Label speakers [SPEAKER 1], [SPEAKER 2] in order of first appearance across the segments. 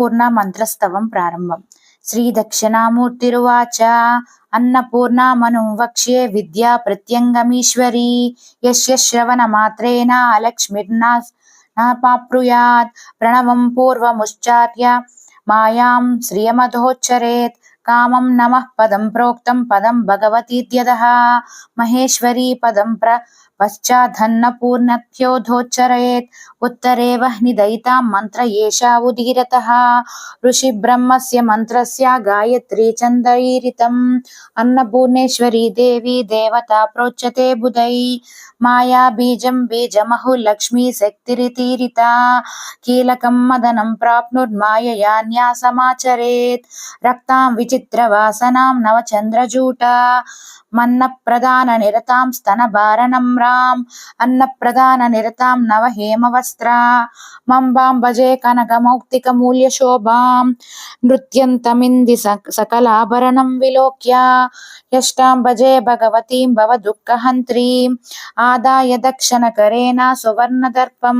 [SPEAKER 1] అన్నపూర్ణ మంత్రస్తవం ప్రారంభం. శ్రీ దక్షిణామూర్తిరువాచ అన్నపూర్ణామను వక్ష్యే విద్యా ప్రత్యంగమీశ్వరీ. యస్య శ్రవణ మాత్రేణ లక్ష్మిర్నా పాప్రుయాత్. ప్రణవం పూర్వముచ్చార్య మాయాం శ్రియమధోచ్చరేత్. కామం నమః పదం ప్రోక్తం పదం భగవతీత్యద మహేశ్వరీ పదం ప్ర पश्चाद्धन्नपूर्णत्योऽधोच्चरयेत् उत्तरे वह्निदयितां मन्त्र एषा उदीरतः। ऋषिब्रह्मस्य मन्त्रस्य गायत्री चन्दरीरितम् अन्नपूर्णेश्वरी देवी देवता प्रोच्यते बुधै। माया बीजं बीजमहु लक्ष्मी शक्तिरितीरिता। कीलकं मदनं प्राप्नुर्मायया न्यासमाचरेत्। रक्तां विचित्रवासनां नवचन्द्रजूटा। मन्नप्रदाननिरतां स्तनभारणम्रा स्तनभारणम्राम् अन्नप्रदाननिरतां नवहेमवस्त्रा मम्बां भजे कनकमौक्तिकमूल्यशोभां नृत्यन्तमिन्दि सकलाभरणं विलोक्य यष्टां भजे भगवतीं भवदुःखहन्त्रीम् आदाय दक्षिणकरेण सुवर्णदर्पं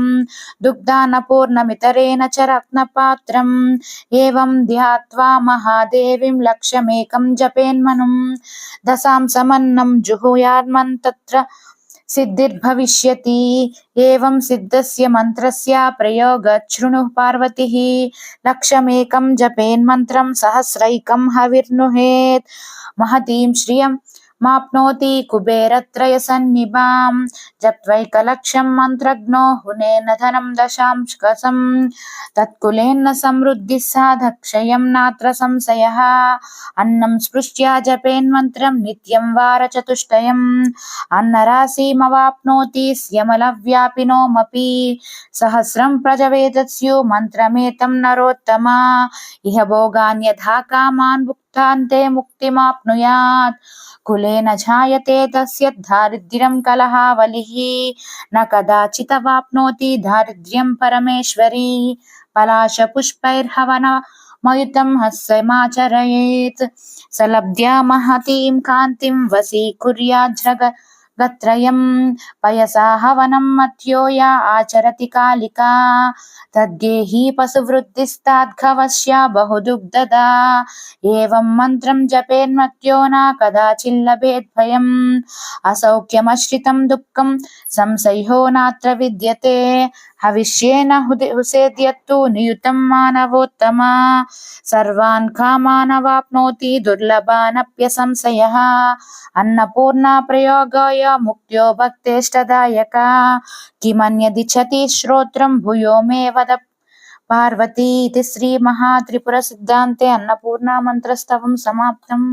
[SPEAKER 1] दुग्धानपूर्णमितरेण च रत्नपात्रम् एवं ध्यात्वा महादेवीं लक्ष्यमेकं जपेन्मनुं दशां समन्नं जुहुयान्मन्तत्र सिद्धिर्भविष्यति। एवं सिद्धस्य मन्त्रस्य प्रयोगच्छृणुः पार्वती। लक्षमेकं जपेन्मन्त्रं सहस्रैकं हविर्नुहेत्। महतीं श्रियं మాప్నోతి కుబేరత్రయ సన్నిభాం జప్త్వైకలక్ష్యం మంత్రజ్ఞో హునేన ధనం దశాంశకసం తత్కులేన్న సమృద్ధి సాధక్షయం నాత్ర సంశయ అన్నం స్పృశ్య జపేన్మంత్రం నిత్యం వార చతుష్టయం అన్నరాశీమవాప్నోతి స్యమలవ్యాపినోమపి సహస్రం ప్రజవేదస్యు మంత్రమేతం నరోత్తమా ఇహ భోగాన్యథా కామాన్ భుక్తాంతే ముక్తిమాప్నుయాత్ न जायते तस्य दारिद्र्यं कलहावलिः। न कदाचित् वाप्नोति दारिद्र्यं परमेश्वरी। पलाशपुष्पैर्हवन मयुतं हस्यमाचरयेत्। स लब्ध्या महतीं कान्तिं वशीकुर्याज्जग రత్నత్రయం పయసా హవనం మత్యోయా ఆచరతి కాళికా తద్గేహి పశువృద్ధిస్తాద్ఘవస్య బహుదుగ్ధదా ఏవం మంత్రం జపేన్మత్యో నా కదాచిల్లభేద్భయం అసౌఖ్యమశ్రితం దుఃఖం సంశయో నాత్ర విద్యతే हविष्येन हुसेद्यत्तु नियुतं मानवोत्तमा सर्वान् कामानवाप्नोति दुर्लभानप्यसंशयः अन्नपूर्णा प्रयोगाय मुक्त्यो भक्तेष्टदायका किमन्यदिच्छति श्रोत्रं भूयो मे वद पार्वती इति श्रीमहात्रिपुरसिद्धान्ते अन्नपूर्णामन्त्रस्तवं समाप्तम्